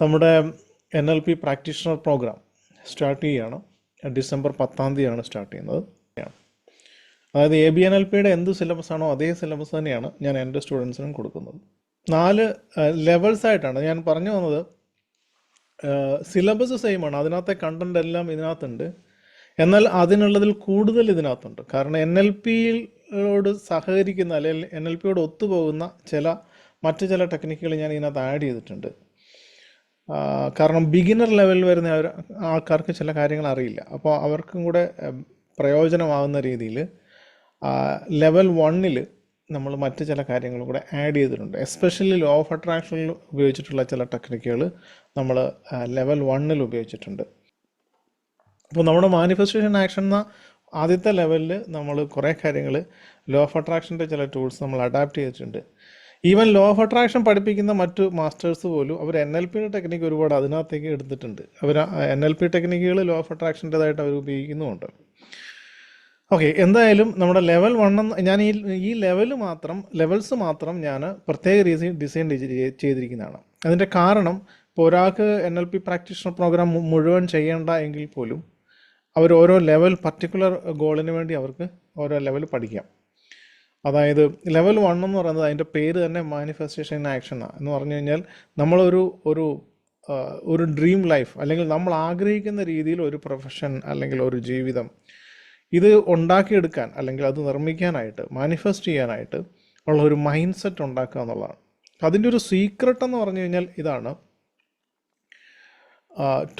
നമ്മുടെ N L P practitioner program start ചെയ്യുകയാണ് December പത്താം തീയതിയാണ് സ്റ്റാർട്ട് ചെയ്യുന്നത്. അതായത് എ ബി എൻ എൽ പിയുടെ എന്ത് സിലബസ് ആണോ അതേ സിലബസ് തന്നെയാണ് ഞാൻ എന്റെ സ്റ്റുഡൻസിനും കൊടുക്കുന്നത്. നാല് ലെവൽസ് ആയിട്ടാണ് ഞാൻ പറഞ്ഞു വന്നത്. സിലബസ് സെയിം ആണ്. അതിനകത്തെ കണ്ടന്റ് എല്ലാം ഇതിനകത്തുണ്ട്. എന്നാൽ അതിനുള്ളതിൽ കൂടുതൽ ഇതിനകത്തുണ്ട്. കാരണം എൻ എൽ പിയിലോട് സഹകരിക്കുന്ന അല്ലെങ്കിൽ എൻ എൽ പിയോട് ഒത്തുപോകുന്ന ചില മറ്റ് ചില ടെക്നിക്കുകൾ ഞാൻ ഇതിനകത്ത് ആഡ് ചെയ്തിട്ടുണ്ട്. കാരണം ബിഗിനർ ലെവലിൽ വരുന്ന ആൾക്കാർക്ക് ചില കാര്യങ്ങൾ അറിയില്ല. അപ്പോൾ അവർക്കും കൂടെ പ്രയോജനമാകുന്ന രീതിയിൽ ലെവൽ വണ്ണിൽ നമ്മൾ മറ്റ് ചില കാര്യങ്ങളും കൂടെ ആഡ് ചെയ്തിട്ടുണ്ട്. എസ്പെഷ്യലി ലോ ഓഫ് അട്രാക്ഷനിൽ ഉപയോഗിച്ചിട്ടുള്ള ചില ടെക്നിക്കുകൾ നമ്മൾ ലെവൽ വണ്ണിൽ ഉപയോഗിച്ചിട്ടുണ്ട്. അപ്പോൾ നമ്മുടെ മാനിഫെസ്റ്റേഷൻ ആക്ഷൻ എന്ന ആദ്യത്തെ ലെവലിൽ നമ്മൾ കുറേ കാര്യങ്ങൾ ലോ ഓഫ് അട്രാക്ഷന്റെ ചില ടൂൾസ് നമ്മൾ അഡാപ്റ്റ് ചെയ്തിട്ടുണ്ട്. ഈവൻ ലോ ഓഫ് അട്രാക്ഷൻ പഠിപ്പിക്കുന്ന മറ്റു മാസ്റ്റേഴ്സ് പോലും അവർ എൻ എൽ പിയുടെ ടെക്നിക്ക് ഒരുപാട് അതിനകത്തേക്ക് എടുത്തിട്ടുണ്ട്. അവർ എൻ എൽ പി ടെക്നിക്കുകൾ ലോ ഓഫ് അട്രാക്ഷന്റെതായിട്ട് അവർ ഉപയോഗിക്കുന്നുമുണ്ട്. ഓക്കെ എന്തായാലും നമ്മുടെ ലെവൽ വൺ എന്ന് ഞാൻ ഈ ഈ ലെവൽ മാത്രം ലെവൽസ് മാത്രം ഞാൻ പ്രത്യേക രീതി ഡിസൈൻ ചെയ്തിരിക്കുന്നതാണ്. അതിന്റെ കാരണം ഇപ്പോൾ ഒരാൾക്ക് N L P practitioner program മുഴുവൻ ചെയ്യേണ്ട എങ്കിൽ പോലും അവർ ഓരോ ലെവൽ പർട്ടിക്കുലർ ഗോളിന് വേണ്ടി അവർക്ക് ഓരോ ലെവൽ പഠിക്കാം. അതായത് ലെവൽ വൺ എന്ന് പറയുന്നത് അതിന്റെ പേര് തന്നെ മാനിഫെസ്റ്റേഷൻ ആക്ഷനാണ് എന്ന് പറഞ്ഞു കഴിഞ്ഞാൽ നമ്മളൊരു ഒരു ഒരു ഡ്രീം ലൈഫ് അല്ലെങ്കിൽ നമ്മൾ ആഗ്രഹിക്കുന്ന രീതിയിൽ ഒരു പ്രൊഫഷൻ അല്ലെങ്കിൽ ഒരു ജീവിതം ഇത് ഉണ്ടാക്കിയെടുക്കാൻ അല്ലെങ്കിൽ അത് നിർമ്മിക്കാനായിട്ട് മാനിഫെസ്റ്റ് ചെയ്യാനായിട്ട് ഉള്ള ഒരു മൈൻഡ് സെറ്റ് ഉണ്ടാക്കുക എന്നുള്ളതാണ്. അതിന്റെ ഒരു സീക്രട്ട് എന്ന് പറഞ്ഞു കഴിഞ്ഞാൽ ഇതാണ്.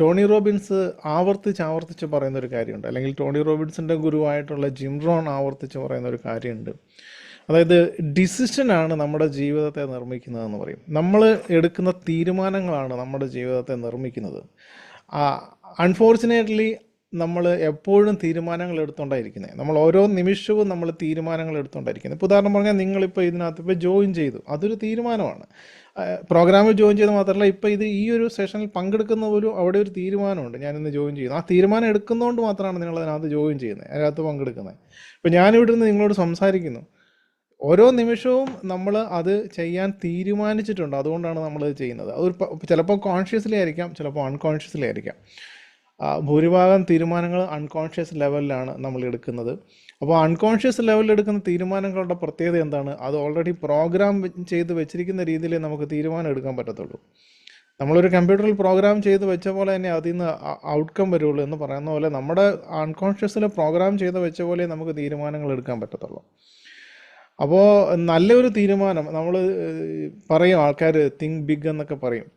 ടോണി റോബിൻസ് ആവർത്തിച്ച് ആവർത്തിച്ച് പറയുന്ന ഒരു കാര്യമുണ്ട്. അല്ലെങ്കിൽ ടോണി റോബിൻസിന്റെ ഗുരുവായിട്ടുള്ള ജിം റോൺ ആവർത്തിച്ച് പറയുന്ന ഒരു കാര്യമുണ്ട്. അതായത് ഡിസിഷനാണ് നമ്മുടെ ജീവിതത്തെ നിർമ്മിക്കുന്നതെന്ന് പറയും. നമ്മൾ എടുക്കുന്ന തീരുമാനങ്ങളാണ് നമ്മുടെ ജീവിതത്തെ നിർമ്മിക്കുന്നത്. അൺഫോർച്ചുനേറ്റ്ലി നമ്മൾ എപ്പോഴും തീരുമാനങ്ങൾ എടുത്തുകൊണ്ടായിരിക്കുന്നത് നമ്മൾ ഓരോ നിമിഷവും നമ്മൾ തീരുമാനങ്ങൾ എടുത്തുകൊണ്ടായിരിക്കുന്നത് ഇപ്പോൾ ഉദാഹരണം പറഞ്ഞാൽ നിങ്ങളിപ്പോൾ ഇതിനകത്ത് ഇപ്പോൾ ജോയിൻ ചെയ്തു. അതൊരു തീരുമാനമാണ്. പ്രോഗ്രാമിൽ ജോയിൻ ചെയ്ത് മാത്രമല്ല ഇപ്പോൾ ഇത് ഈ ഒരു സെഷനിൽ പങ്കെടുക്കുന്ന ഒരു അവിടെ ഒരു തീരുമാനമുണ്ട്. ഞാനിന്ന് ജോയിൻ ചെയ്യുന്നത് ആ തീരുമാനം എടുക്കുന്നതുകൊണ്ട് മാത്രമാണ് നിങ്ങൾ അതിനകത്ത് ജോയിൻ ചെയ്യുന്നത്. അതിനകത്ത് പങ്കെടുക്കുന്നത്. ഇപ്പോൾ നിന്ന് നിങ്ങളോട് സംസാരിക്കുന്നു. ഓരോ നിമിഷവും നമ്മൾ അത് ചെയ്യാൻ തീരുമാനിച്ചിട്ടുണ്ട്. അതുകൊണ്ടാണ് നമ്മൾ നമ്മളത് ചെയ്യുന്നത്. അതൊരു ചിലപ്പോൾ കോൺഷ്യസ്ലി ആയിരിക്കാം ചിലപ്പോൾ അൺകോൺഷ്യസ്ലി ആയിരിക്കാം. ഭൂരിഭാഗം തീരുമാനങ്ങൾ അൺകോൺഷ്യസ് ലെവലിലാണ് നമ്മൾ എടുക്കുന്നത്. അപ്പോൾ അൺകോൺഷ്യസ് ലെവലിൽ എടുക്കുന്ന തീരുമാനങ്ങളുടെ പ്രത്യേകത എന്താണ്? അത് ഓൾറെഡി പ്രോഗ്രാം ചെയ്ത് വെച്ചിരിക്കുന്ന രീതിയിൽ നമുക്ക് തീരുമാനം എടുക്കാൻ പറ്റത്തുള്ളൂ. നമ്മളൊരു കമ്പ്യൂട്ടറിൽ പ്രോഗ്രാം ചെയ്ത് വെച്ച പോലെ തന്നെ അതിൽ നിന്ന് ഔട്ട്കം വരുള്ളൂ എന്ന് പറയുന്ന പോലെ നമ്മുടെ അൺകോൺഷ്യസിൽ പ്രോഗ്രാം ചെയ്ത് വെച്ച പോലെ നമുക്ക് തീരുമാനങ്ങൾ എടുക്കാൻ പറ്റത്തുള്ളൂ. അപ്പോൾ നല്ലൊരു തീരുമാനം നമ്മൾ പറയും ആൾക്കാർ തിങ്ക് ബിഗ് എന്നൊക്കെ പറയും.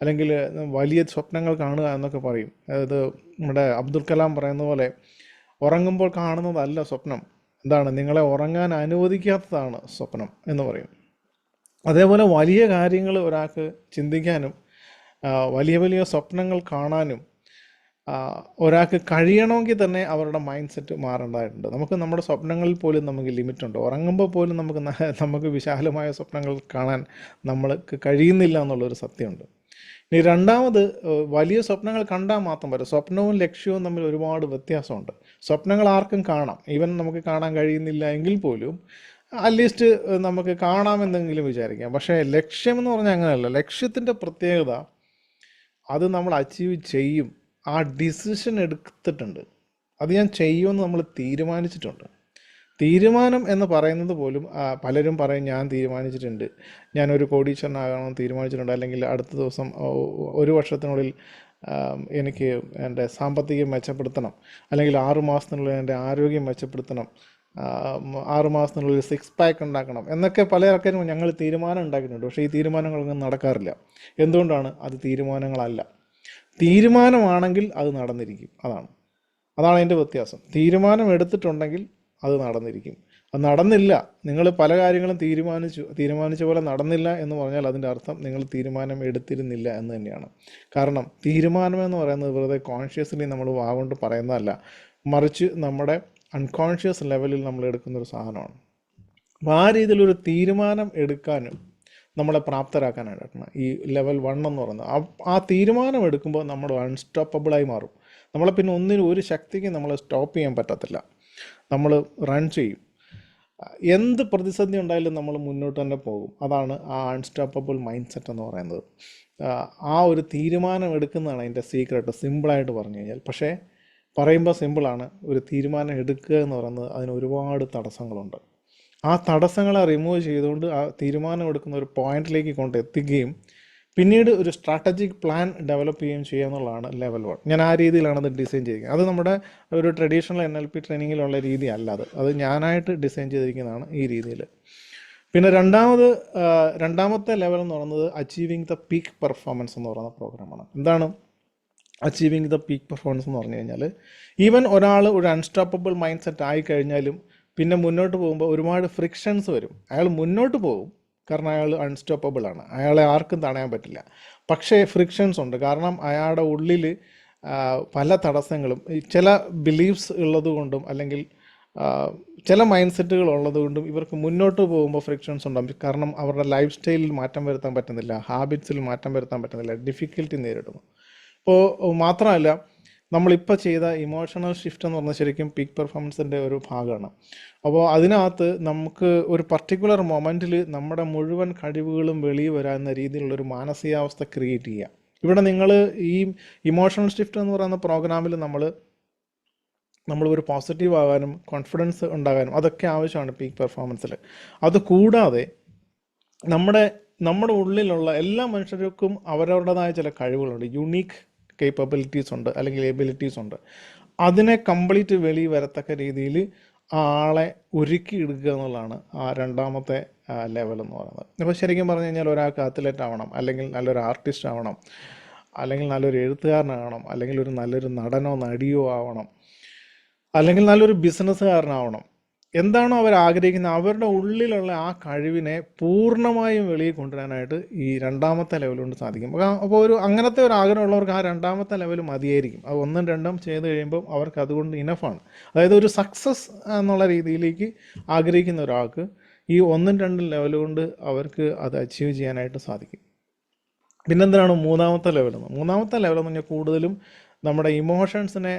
അല്ലെങ്കിൽ വലിയ സ്വപ്നങ്ങൾ കാണുക എന്നൊക്കെ പറയും. അതായത് നമ്മുടെ അബ്ദുൽ കലാം പറയുന്ന പോലെ ഉറങ്ങുമ്പോൾ കാണുന്നതല്ല സ്വപ്നം. എന്താണ്? നിങ്ങളെ ഉറങ്ങാൻ അനുവദിക്കാത്തതാണ് സ്വപ്നം എന്ന് പറയും. അതേപോലെ വലിയ കാര്യങ്ങൾ ഒരാൾക്ക് ചിന്തിക്കാനും വലിയ വലിയ സ്വപ്നങ്ങൾ കാണാനും ഒരാൾക്ക് കഴിയണമെങ്കിൽ തന്നെ അവരുടെ മൈൻഡ് സെറ്റ് മാറേണ്ടതായിട്ടുണ്ട് നമുക്ക് നമ്മുടെ സ്വപ്നങ്ങളിൽ പോലും നമുക്ക് ലിമിറ്റുണ്ട്. ഉറങ്ങുമ്പോൾ പോലും നമുക്ക് നമുക്ക് വിശാലമായ സ്വപ്നങ്ങൾ കാണാൻ നമ്മൾക്ക് കഴിയുന്നില്ല എന്നുള്ളൊരു സത്യമുണ്ട്. ഇനി രണ്ടാമത് വലിയ സ്വപ്നങ്ങൾ കണ്ടാൽ മാത്രം പോരാ സ്വപ്നവും ലക്ഷ്യവും തമ്മിൽ ഒരുപാട് വ്യത്യാസമുണ്ട്. സ്വപ്നങ്ങൾ ആർക്കും കാണാം. ഈവൻ നമുക്ക് കാണാൻ കഴിയുന്നില്ല എങ്കിൽ പോലും അറ്റ്ലീസ്റ്റ് നമുക്ക് കാണാമെന്നെങ്കിലും വിചാരിക്കാം. പക്ഷേ ലക്ഷ്യം എന്ന് പറഞ്ഞാൽ അങ്ങനെയല്ല. ലക്ഷ്യത്തിന്റെ പ്രത്യേകത അത് നമ്മൾ അച്ചീവ് ചെയ്യും. ആ ഡിസിഷൻ എടുത്തിട്ടുണ്ട്. അത് ഞാൻ ചെയ്യുമെന്ന് നമ്മൾ തീരുമാനിച്ചിട്ടുണ്ട്. തീരുമാനം എന്ന് പറയുന്നത് പോലും പലരും പറയും ഞാൻ തീരുമാനിച്ചിട്ടുണ്ട്. ഞാനൊരു കോടീശ്വരനാകണമെന്ന് തീരുമാനിച്ചിട്ടുണ്ട്. അല്ലെങ്കിൽ അടുത്ത ദിവസം ഒരു വർഷത്തിനുള്ളിൽ എനിക്ക് എന്റെ സാമ്പത്തികം മെച്ചപ്പെടുത്തണം. അല്ലെങ്കിൽ ആറു മാസത്തിനുള്ളിൽ എന്റെ ആരോഗ്യം മെച്ചപ്പെടുത്തണം. ആറു മാസത്തിനുള്ളിൽ സിക്സ് പാക്ക് ഉണ്ടാക്കണം. എന്നൊക്കെ പല ആൾക്കാരും ഞങ്ങൾ തീരുമാനം ഉണ്ടാക്കിയിട്ടുണ്ട്. പക്ഷേ ഈ തീരുമാനങ്ങളൊന്നും നടക്കാറില്ല. എന്തുകൊണ്ടാണ്? അത് തീരുമാനങ്ങളല്ല. തീരുമാനമാണെങ്കിൽ അത് നടന്നിരിക്കും. അതാണ്. അതാണ് അതിന്റെ വ്യത്യാസം. തീരുമാനം എടുത്തിട്ടുണ്ടെങ്കിൽ അത് നടന്നിരിക്കും. അത് നടന്നില്ല. നിങ്ങൾ പല കാര്യങ്ങളും തീരുമാനിച്ചു തീരുമാനിച്ച പോലെ നടന്നില്ല എന്ന് പറഞ്ഞാൽ അതിന്റെ അർത്ഥം നിങ്ങൾ തീരുമാനം എടുത്തിരുന്നില്ല എന്ന് തന്നെയാണ്. കാരണം തീരുമാനം എന്ന് പറയുന്നത് വെറുതെ കോൺഷ്യസ്ലി നമ്മൾ വാഗൊണ്ട് പറയുന്നതല്ല. മറിച്ച് നമ്മുടെ അൺകോൺഷ്യസ് ലെവലിൽ നമ്മൾ എടുക്കുന്ന ഒരു സാധനമാണ്. അപ്പോൾ ആ രീതിയിലൊരു തീരുമാനം എടുക്കാനും നമ്മളെ പ്രാപ്തരാക്കാനായിട്ടാണ് ഈ ലെവൽ വൺ എന്ന് പറയുന്നത്. ആ- ആ തീരുമാനം എടുക്കുമ്പോൾ നമ്മൾ അൺസ്റ്റോപ്പബിളായി മാറും. നമ്മളെ പിന്നെ ഒന്നിനും ഒരു ശക്തിക്ക് നമ്മളെ സ്റ്റോപ്പ് ചെയ്യാൻ പറ്റത്തില്ല. നമ്മൾ റൺ ചെയ്യും. എന്ത് പ്രതിസന്ധി ഉണ്ടായാലും നമ്മൾ മുന്നോട്ട് തന്നെ പോകും. അതാണ് ആ അൺസ്റ്റോപ്പബിൾ മൈൻഡ് സെറ്റ് എന്ന് പറയുന്നത്. ആ, ഒരു തീരുമാനം എടുക്കുന്നതാണ് അതിന്റെ സീക്രട്ട് സിമ്പിളായിട്ട് പറഞ്ഞു കഴിഞ്ഞാൽ. പക്ഷേ പറയുമ്പോൾ സിമ്പിളാണ് ഒരു തീരുമാനം എടുക്കുക എന്ന് പറയുന്നത് അതിന് ഒരുപാട് തടസ്സങ്ങളുണ്ട്. ആ തടസ്സങ്ങളെ റിമൂവ് ചെയ്തുകൊണ്ട് ആ തീരുമാനം എടുക്കുന്ന ഒരു പോയിന്റിലേക്ക് കൊണ്ട് എത്തിക്കുകയും പിന്നീട് ഒരു സ്ട്രാറ്റജിക് പ്ലാൻ ഡെവലപ്പ് ചെയ്യുകയും ചെയ്യുക എന്നുള്ളതാണ് ലെവൽ വൺ ഞാൻ ആ രീതിയിലാണ് അത് ഡിസൈൻ ചെയ്തിരിക്കുന്നത്. അത് നമ്മുടെ ഒരു ട്രഡീഷണൽ എൻ എൽ പി ട്രെയിനിങ്ങിലുള്ള രീതി അല്ല അത്. അത് ഞാനായിട്ട് ഡിസൈൻ ചെയ്തിരിക്കുന്നതാണ് ഈ രീതിയിൽ പിന്നെ രണ്ടാമത് രണ്ടാമത്തെ ലെവൽ എന്ന് പറയുന്നത് അച്ചീവിങ് ദ പീക്ക് പെർഫോമൻസ് എന്ന് പറയുന്ന പ്രോഗ്രാമാണ് എന്താണ് അച്ചീവിങ് ദ പീക്ക് പെർഫോമൻസ് എന്ന് പറഞ്ഞു കഴിഞ്ഞാൽ ഈവൻ ഒരാൾ ഒരു അൺസ്റ്റോപ്പബിൾ മൈൻഡ് സെറ്റ് ആയി കഴിഞ്ഞാലും പിന്നെ മുന്നോട്ട് പോകുമ്പോൾ ഒരുപാട് ഫ്രിക്ഷൻസ് വരും. അയാൾ മുന്നോട്ട് പോകും. കാരണം അയാൾ അൺസ്റ്റോപ്പബിൾ ആണ്. അയാളെ ആർക്കും തടയാൻ പറ്റില്ല. പക്ഷേ ഫ്രിക്ഷൻസ് ഉണ്ട്. കാരണം അയാളുടെ ഉള്ളിൽ പല തടസ്സങ്ങളും ചില ബിലീഫ്സ് ഉള്ളതുകൊണ്ടും അല്ലെങ്കിൽ ചില മൈൻഡ് സെറ്റുകൾ ഉള്ളതുകൊണ്ടും ഇവർക്ക് മുന്നോട്ട് പോകുമ്പോൾ ഫ്രിക്ഷൻസ് ഉണ്ടാകും കാരണം അവരുടെ ലൈഫ് സ്റ്റൈലിൽ മാറ്റം വരുത്താൻ പറ്റുന്നില്ല. ഹാബിറ്റ്സിൽ മാറ്റം വരുത്താൻ പറ്റുന്നില്ല. ഡിഫിക്കൽട്ടി നേരിടുന്നു. ഇപ്പോൾ മാത്രമല്ല നമ്മളിപ്പോൾ ചെയ്ത ഇമോഷണൽ ഷിഫ്റ്റ് എന്ന് പറഞ്ഞാൽ ശരിക്കും പീക്ക് പെർഫോമൻസിന്റെ ഒരു ഭാഗമാണ്. അപ്പോൾ അതിനകത്ത് നമുക്ക് ഒരു പർട്ടിക്കുലർ മൊമെന്റിൽ നമ്മുടെ മുഴുവൻ കഴിവുകളും വെളിയിൽ വരാവുന്ന രീതിയിലുള്ളൊരു മാനസികാവസ്ഥ ക്രിയേറ്റ് ചെയ്യുക ഇവിടെ നിങ്ങൾ ഈ ഇമോഷണൽ ഷിഫ്റ്റ് എന്ന് പറയുന്ന പ്രോഗ്രാമിൽ നമ്മൾ നമ്മൾ ഒരു പോസിറ്റീവ് ആകാനും കോൺഫിഡൻസ് ഉണ്ടാകാനും അതൊക്കെ ആവശ്യമാണ് പീക്ക് പെർഫോമൻസിൽ അത് കൂടാതെ നമ്മുടെ നമ്മുടെ ഉള്ളിലുള്ള എല്ലാ മനുഷ്യർക്കും അവരവരുടേതായ ചില കഴിവുകളുണ്ട്. യുണീക്ക് കേപ്പബിലിറ്റീസ് ഉണ്ട് അല്ലെങ്കിൽ എബിലിറ്റീസ് ഉണ്ട്. അതിനെ കംപ്ലീറ്റ് വെളി വരത്തക്ക രീതിയിൽ ആളെ ഒരുക്കി ഇടുക എന്നുള്ളതാണ് ആ രണ്ടാമത്തെ ലെവൽ എന്ന് പറയുന്നത്. ഇപ്പോൾ ശരിക്കും പറഞ്ഞു കഴിഞ്ഞാൽ ഒരാൾക്ക് അത്ലറ്റ് ആവണം അല്ലെങ്കിൽ നല്ലൊരു ആർട്ടിസ്റ്റ് ആവണം അല്ലെങ്കിൽ നല്ലൊരു എഴുത്തുകാരനാവണം അല്ലെങ്കിൽ ഒരു നല്ലൊരു നടനോ നടിയോ ആവണം അല്ലെങ്കിൽ നല്ലൊരു ബിസിനസ്സുകാരനാവണം എന്താണോ അവർ ആഗ്രഹിക്കുന്നത് അവരുടെ ഉള്ളിലുള്ള ആ കഴിവിനെ പൂർണമായും വെളിയിൽ കൊണ്ടുവരാനായിട്ട് ഈ രണ്ടാമത്തെ ലെവൽ കൊണ്ട് സാധിക്കും. അപ്പോൾ ഒരു അങ്ങനത്തെ ഒരു ആഗ്രഹമുള്ളവർക്ക് ആ രണ്ടാമത്തെ ലെവൽ മതിയായിരിക്കും. അത് ഒന്നും രണ്ടും ചെയ്ത് കഴിയുമ്പോൾ അവർക്ക് അതുകൊണ്ട് ഇനഫാണ് അതായത് ഒരു സക്സസ് എന്നുള്ള രീതിയിലേക്ക് ആഗ്രഹിക്കുന്ന ഒരാൾക്ക് ഈ ഒന്നും രണ്ടും ലെവൽ കൊണ്ട് അവർക്ക് അത് അച്ചീവ് ചെയ്യാനായിട്ട് സാധിക്കും. പിന്നെന്തിനാണ് മൂന്നാമത്തെ ലെവൽ മൂന്നാമത്തെ ലെവൽ എന്ന് പറഞ്ഞാൽ കൂടുതലും നമ്മുടെ ഇമോഷൻസിനെ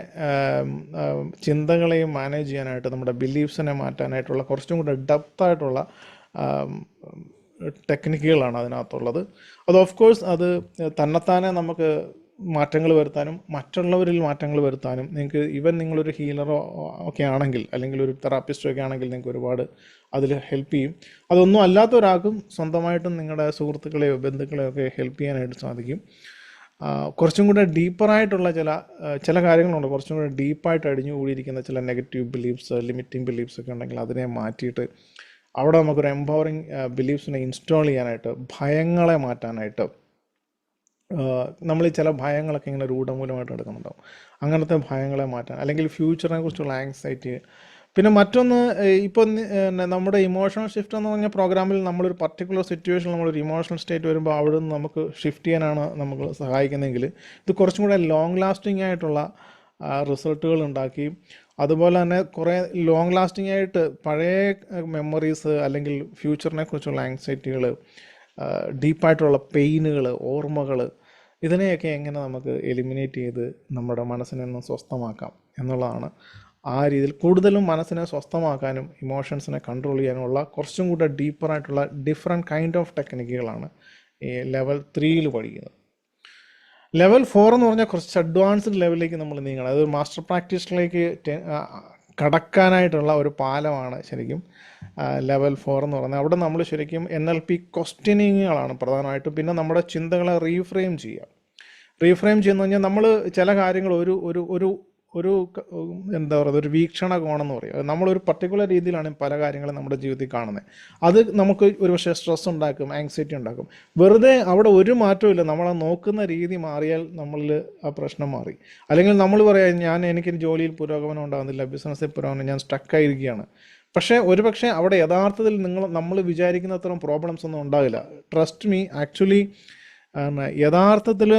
ചിന്തകളെയും മാനേജ് ചെയ്യാനായിട്ട് നമ്മുടെ ബിലീഫ്സിനെ മാറ്റാനായിട്ടുള്ള കുറച്ചും കൂടെ ഡെപ്തായിട്ടുള്ള ടെക്നിക്കുകളാണ് അതിനകത്തുള്ളത്. അത് ഓഫ് കോഴ്സ് അത് തന്നെത്താനെ നമുക്ക് മാറ്റങ്ങൾ വരുത്താനും മറ്റുള്ളവരിൽ മാറ്റങ്ങൾ വരുത്താനും നിങ്ങൾക്ക് ഈവൻ നിങ്ങളൊരു ഹീലറോ ഒക്കെ ആണെങ്കിൽ അല്ലെങ്കിൽ ഒരു തെറാപ്പിസ്റ്റോ ഒക്കെ ആണെങ്കിൽ നിങ്ങൾക്ക് ഒരുപാട് അതിൽ ഹെൽപ്പ് ചെയ്യും. അതൊന്നും അല്ലാത്ത ഒരാൾക്കും സ്വന്തമായിട്ടും നിങ്ങളുടെ സുഹൃത്തുക്കളെയോ ബന്ധുക്കളെയോ ഒക്കെ ഹെൽപ്പ് ചെയ്യാനായിട്ട് സാധിക്കും. കുറച്ചും കൂടെ ഡീപ്പറായിട്ടുള്ള ചില ചില കാര്യങ്ങളുണ്ട്. കുറച്ചും കൂടെ ഡീപ്പായിട്ട് അടിഞ്ഞു കൂടിയിരിക്കുന്ന ചില നെഗറ്റീവ് ബിലീഫ്സ് ലിമിറ്റിംഗ് ബിലീഫ്സ് ഒക്കെ ഉണ്ടെങ്കിൽ അതിനെ മാറ്റിയിട്ട് അവിടെ നമുക്കൊരു എംപവറിങ് ബിലീഫ്സിനെ ഇൻസ്റ്റാൾ ചെയ്യാനായിട്ട് ഭയങ്ങളെ മാറ്റാനായിട്ട് നമ്മൾ ഈ ചില ഭയങ്ങളൊക്കെ ഇങ്ങനെ രൂഢമൂലമായിട്ട് എടുക്കുന്നുണ്ടാവും. അങ്ങനത്തെ ഭയങ്ങളെ മാറ്റാൻ അല്ലെങ്കിൽ ഫ്യൂച്ചറിനെ കുറിച്ചുള്ള ആങ്സൈറ്റി പിന്നെ മറ്റൊന്ന് ഇപ്പോൾ നമ്മുടെ ഇമോഷണൽ ഷിഫ്റ്റ് എന്ന് പറഞ്ഞ പ്രോഗ്രാമിൽ നമ്മളൊരു പർട്ടിക്കുലർ സിറ്റുവേഷൻ നമ്മളൊരു ഇമോഷണൽ സ്റ്റേറ്റ് വരുമ്പോൾ അവിടെ നിന്ന് നമുക്ക് ഷിഫ്റ്റ് ചെയ്യാനാണ് നമുക്ക് സഹായിക്കുന്നതെങ്കിൽ ഇത് കുറച്ചും കൂടെ ലോങ് ലാസ്റ്റിംഗ് ആയിട്ടുള്ള റിസൾട്ടുകൾ ഉണ്ടാക്കി. അതുപോലെ തന്നെ കുറേ ലോങ് ലാസ്റ്റിംഗ് ആയിട്ട് പഴയ മെമ്മറീസ് അല്ലെങ്കിൽ ഫ്യൂച്ചറിനെ കുറിച്ചുള്ള ആങ്സൈറ്റികൾ ഡീപ്പായിട്ടുള്ള പെയിനുകൾ ഓർമ്മകൾ ഇതിനെയൊക്കെ എങ്ങനെ നമുക്ക് എലിമിനേറ്റ് ചെയ്ത് നമ്മുടെ മനസ്സിനെ ഒന്ന് സ്വസ്ഥമാക്കാം എന്നുള്ളതാണ് ആ രീതിയിൽ കൂടുതലും മനസ്സിനെ സ്വസ്ഥമാക്കാനും ഇമോഷൻസിനെ കൺട്രോൾ ചെയ്യാനുമുള്ള കുറച്ചും കൂടെ ഡീപ്പറായിട്ടുള്ള ഡിഫറെന്റ് കൈൻഡ് ഓഫ് ടെക്നിക്കുകളാണ് ഈ ലെവൽ ത്രീയിൽ പഠിക്കുന്നത്. ലെവൽ ഫോർ എന്ന് പറഞ്ഞാൽ കുറച്ച് അഡ്വാൻസ്ഡ് ലെവലിലേക്ക് നമ്മൾ നീങ്ങണം. അതൊരു മാസ്റ്റർ പ്രാക്ടീസിലേക്ക് കടക്കാനായിട്ടുള്ള ഒരു പാലമാണ് ശരിക്കും ലെവൽ ഫോർ എന്ന് പറയുന്നത്. അവിടെ നമ്മൾ ശരിക്കും എൻ എൽ പി ക്വസ്റ്റ്യനിങ്ങുകളാണ് പ്രധാനമായിട്ടും. പിന്നെ നമ്മുടെ ചിന്തകളെ റീഫ്രെയിം ചെയ്യുക. റീഫ്രെയിം ചെയ്യുന്ന കഴിഞ്ഞാൽ നമ്മൾ ചില കാര്യങ്ങൾ ഒരു ഒരു ഒരു ഒരു എന്താ പറയുക ഒരു വീക്ഷണ കോണം എന്ന് പറയും. നമ്മളൊരു പർട്ടിക്കുലർ രീതിയിലാണ് പല കാര്യങ്ങളും നമ്മുടെ ജീവിതത്തിൽ കാണുന്നത്. അത് നമുക്ക് ഒരു പക്ഷേ സ്ട്രെസ് ഉണ്ടാക്കും ആങ്സൈറ്റി ഉണ്ടാക്കും. വെറുതെ അവിടെ ഒരു മാറ്റവും ഇല്ല. നമ്മളെ നോക്കുന്ന രീതി മാറിയാൽ നമ്മളിൽ ആ പ്രശ്നം മാറി. അല്ലെങ്കിൽ നമ്മൾ പറയാം ഞാൻ എനിക്ക് ജോലിയിൽ പുരോഗമനം ഉണ്ടാകുന്നില്ല ബിസിനസ്സിൽ പുരോഗമനം ഞാൻ സ്റ്റക്കായിരിക്കുകയാണ് പക്ഷേ ഒരുപക്ഷെ അവിടെ യഥാർത്ഥത്തിൽ നിങ്ങൾ നമ്മൾ വിചാരിക്കുന്ന അത്രയും പ്രോബ്ലംസ് ഒന്നും ഉണ്ടാകില്ല ട്രസ്റ്റ് മീ ആക്ച്വലി യഥാർത്ഥത്തിൽ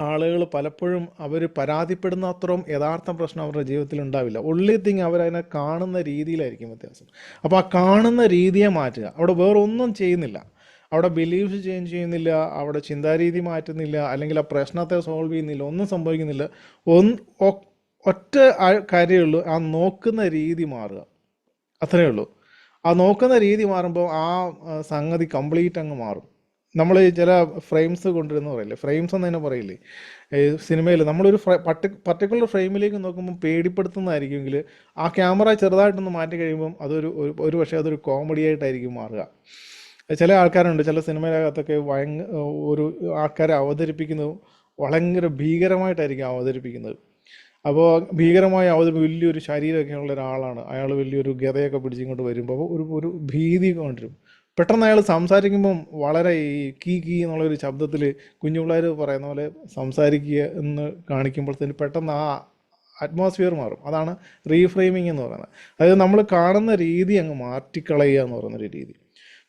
ആളുകൾ പലപ്പോഴും അവർ പരാതിപ്പെടുന്ന അത്രയും യഥാർത്ഥ പ്രശ്നം അവരുടെ ജീവിതത്തിൽ ഉണ്ടാവില്ല. ഉള്ളി തിങ് അവരതിനെ കാണുന്ന രീതിയിലായിരിക്കും വ്യത്യാസം. അപ്പോൾ ആ കാണുന്ന രീതിയെ മാറ്റുക. അവിടെ വേറെ ഒന്നും ചെയ്യുന്നില്ല. അവിടെ ബിലീഫ്സ് ചേഞ്ച് ചെയ്യുന്നില്ല. അവിടെ ചിന്താരീതി മാറ്റുന്നില്ല. അല്ലെങ്കിൽ ആ പ്രശ്നത്തെ സോൾവ് ചെയ്യുന്നില്ല. ഒന്നും സംഭവിക്കുന്നില്ല. ഒന്ന് ഒറ്റ ആ- കാര്യമേ ഉള്ളൂ. ആ നോക്കുന്ന രീതി മാറുക. അത്രയേ ഉള്ളൂ. ആ നോക്കുന്ന രീതി മാറുമ്പോൾ ആ, സംഗതി കംപ്ലീറ്റ് അങ്ങ് മാറും. നമ്മൾ ചില ഫ്രെയിംസ് കൊണ്ടുവരുന്ന പറയില്ലേ? ഫ്രെയിംസ് എന്ന് തന്നെ പറയില്ലേ? സിനിമയിൽ നമ്മളൊരു പർട്ടി പർട്ടിക്കുലർ ഫ്രെയിമിലേക്ക് നോക്കുമ്പോൾ പേടിപ്പെടുത്തുന്നതായിരിക്കുമെങ്കിൽ ആ ക്യാമറ ചെറുതായിട്ടൊന്ന് മാറ്റി കഴിയുമ്പം അതൊരു ഒരു പക്ഷേ അതൊരു കോമഡി ആയിട്ടായിരിക്കും മാറുക. ചില ആൾക്കാരുണ്ട് ചില സിനിമയിലകത്തൊക്കെ ഭയങ്ക ഒരു ആൾക്കാരെ അവതരിപ്പിക്കുന്നത് ഭയങ്കര ഭീകരമായിട്ടായിരിക്കും അവതരിപ്പിക്കുന്നത്. അപ്പോൾ ഭീകരമായ അവതരി വലിയൊരു ശരീരമൊക്കെ ഉള്ള ഒരാളാണ്. അയാൾ വലിയൊരു ഗതയൊക്കെ പിടിച്ചിങ്ങോട്ട് വരുമ്പോൾ ഒരു ഒരു ഭീതി കൊണ്ടുവരും. പെട്ടെന്ന് അയാൾ സംസാരിക്കുമ്പം വളരെ ഈ കീ കീ എന്നുള്ളൊരു ശബ്ദത്തിൽ കുഞ്ഞു പിള്ളേർ പറയുന്ന പോലെ സംസാരിക്കുക എന്ന് കാണിക്കുമ്പോഴത്തേന് പെട്ടെന്ന് ആ അറ്റ്മോസ്ഫിയർ മാറും. അതാണ് റീഫ്രെയിമിംഗ് എന്ന് പറയുന്നത്. അതായത് നമ്മൾ കാണുന്ന രീതി അങ്ങ് മാറ്റിക്കളയുക എന്ന് പറയുന്നൊരു രീതി.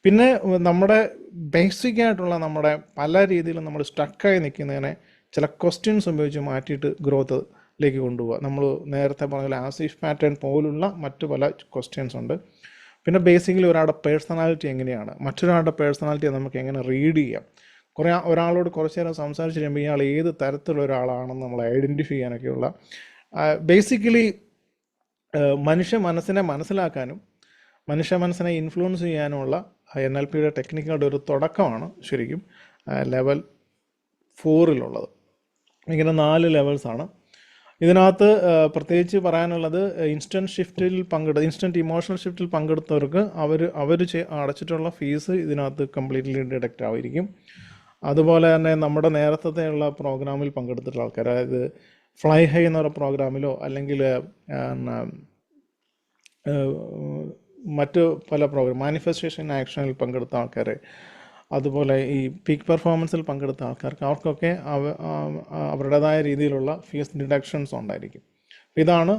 പിന്നെ നമ്മുടെ ബേസിക് ആയിട്ടുള്ള നമ്മുടെ പല രീതിയിലും നമ്മൾ സ്റ്റക്കായി നിൽക്കുന്നതിനെ ചില ക്വസ്റ്റ്യൻസ് ഉപയോഗിച്ച് മാറ്റിയിട്ട് ഗ്രോത്ത് ലേക്ക് കൊണ്ടുപോകുക നമ്മൾ നേരത്തെ പറഞ്ഞ പോലെ ആസിഫ് പാറ്റേൺ പോലുള്ള മറ്റു പല ക്വസ്റ്റ്യൻസ് ഉണ്ട്. പിന്നെ ബേസിക്കലി ഒരാളുടെ പേഴ്സണാലിറ്റി എങ്ങനെയാണ്? മറ്റൊരാളുടെ പേഴ്സണാലിറ്റിയെ നമുക്ക് എങ്ങനെ റീഡ് ചെയ്യാം? കുറേ ഒരാളോട് കുറച്ച് നേരം സംസാരിച്ച് കഴിയുമ്പോൾ ഇയാൾ ഏത് തരത്തിലുള്ള ഒരാളാണെന്ന് നമ്മൾ ഐഡന്റിഫൈ ചെയ്യാനൊക്കെയുള്ള ബേസിക്കലി മനുഷ്യ മനസ്സിനെ മനസ്സിലാക്കാനും മനുഷ്യ മനസ്സിനെ ഇൻഫ്ലുവൻസ് ചെയ്യാനുമുള്ള എൻ എൽ പിയുടെ ടെക്നിക്കുകളുടെ ഒരു തുടക്കമാണ് ശരിക്കും ലെവൽ ഫോറിലുള്ളത് ഇങ്ങനെ നാല് ലെവൽസാണ് ഇതിനകത്ത് പ്രത്യേകിച്ച് പറയാനുള്ളത് ഇൻസ്റ്റന്റ് ഷിഫ്റ്റിൽ പങ്കെടു ഇൻസ്റ്റന്റ് ഇമോഷണൽ ഷിഫ്റ്റിൽ പങ്കെടുത്തവർക്ക് അവർ അവർ അടച്ചിട്ടുള്ള ഫീസ് ഇതിനകത്ത് കംപ്ലീറ്റ്ലി ഡിഡക്റ്റ് ആയിരിക്കും. അതുപോലെ തന്നെ നമ്മുടെ നേരത്തെയുള്ള പ്രോഗ്രാമിൽ പങ്കെടുത്തിട്ടുള്ള ആൾക്കാർ അതായത് ഫ്ലൈ ഹൈ എന്ന് പറയുന്ന പ്രോഗ്രാമിലോ അല്ലെങ്കിൽ മറ്റ് പല പ്രോഗ്രാം മാനിഫെസ്റ്റേഷൻ ആക്ഷനിൽ പങ്കെടുത്ത ആൾക്കാർ അതുപോലെ ഈ പീക്ക് പെർഫോമൻസിൽ പങ്കെടുത്ത ആൾക്കാർക്ക് അവർക്കൊക്കെ അവ അവരുടേതായ രീതിയിലുള്ള ഫീസ് ഡിഡക്ഷൻസ് ഉണ്ടായിരിക്കും. ഇതാണ്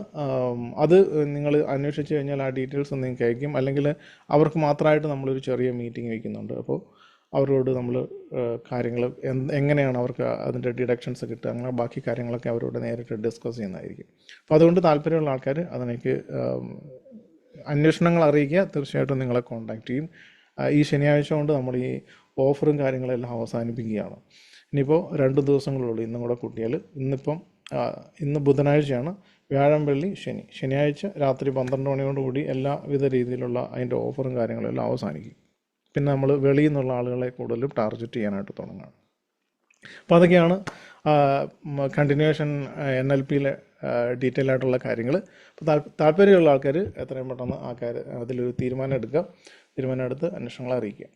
അത് നിങ്ങൾ അന്വേഷിച്ച് കഴിഞ്ഞാൽ ആ ഡീറ്റെയിൽസ് നിങ്ങൾക്ക് അയക്കും. അല്ലെങ്കിൽ അവർക്ക് മാത്രമായിട്ട് നമ്മളൊരു ചെറിയ മീറ്റിംഗ് വയ്ക്കുന്നുണ്ട് അപ്പോൾ അവരോട് നമ്മൾ കാര്യങ്ങൾ എങ്ങനെയാണ് അവർക്ക് അതിന്റെ ഡിഡക്ഷൻസ് കിട്ടുക? അങ്ങനെ ബാക്കി കാര്യങ്ങളൊക്കെ അവരോട് നേരിട്ട് ഡിസ്കസ് ചെയ്യുന്നതായിരിക്കും. അപ്പോൾ അതുകൊണ്ട് താല്പര്യമുള്ള ആൾക്കാർ അതിനേക്ക് അന്വേഷണങ്ങൾ അറിയിക്കുക. തീർച്ചയായിട്ടും നിങ്ങളെ കോൺടാക്റ്റ് ചെയ്യും. ഈ ശനിയാഴ്ച കൊണ്ട് നമ്മൾ ഈ ഓഫറും കാര്യങ്ങളെല്ലാം അവസാനിപ്പിക്കുകയാണ്. ഇനിയിപ്പോൾ രണ്ട് ദിവസങ്ങളുള്ളൂ ഇന്നും കൂടെ കൂട്ടിയാൽ. ഇന്നിപ്പം ഇന്ന് ബുധനാഴ്ചയാണ്. വ്യാഴം വെള്ളി ശനി. ശനിയാഴ്ച രാത്രി പന്ത്രണ്ട് മണിയോടുകൂടി എല്ലാവിധ രീതിയിലുള്ള അതിന്റെ ഓഫറും കാര്യങ്ങളെല്ലാം അവസാനിക്കും. പിന്നെ നമ്മൾ വെളിയിൽ നിന്നുള്ള ആളുകളെ കൂടുതലും ടാർഗറ്റ് ചെയ്യാനായിട്ട് തുടങ്ങുകയാണ്. അപ്പോൾ അതൊക്കെയാണ് കണ്ടിന്യൂഷൻ എൻ എൽ പിയിലെ ഡീറ്റെയിൽ ആയിട്ടുള്ള കാര്യങ്ങൾ. അപ്പോൾ താല്പര്യമുള്ള ആൾക്കാർ എത്രയും പെട്ടെന്ന് ആൾക്കാർ അതിലൊരു തീരുമാനം എടുക്കുക. തീരുമാനം എടുത്ത് അന്വേഷണങ്ങളെ അറിയിക്കുക.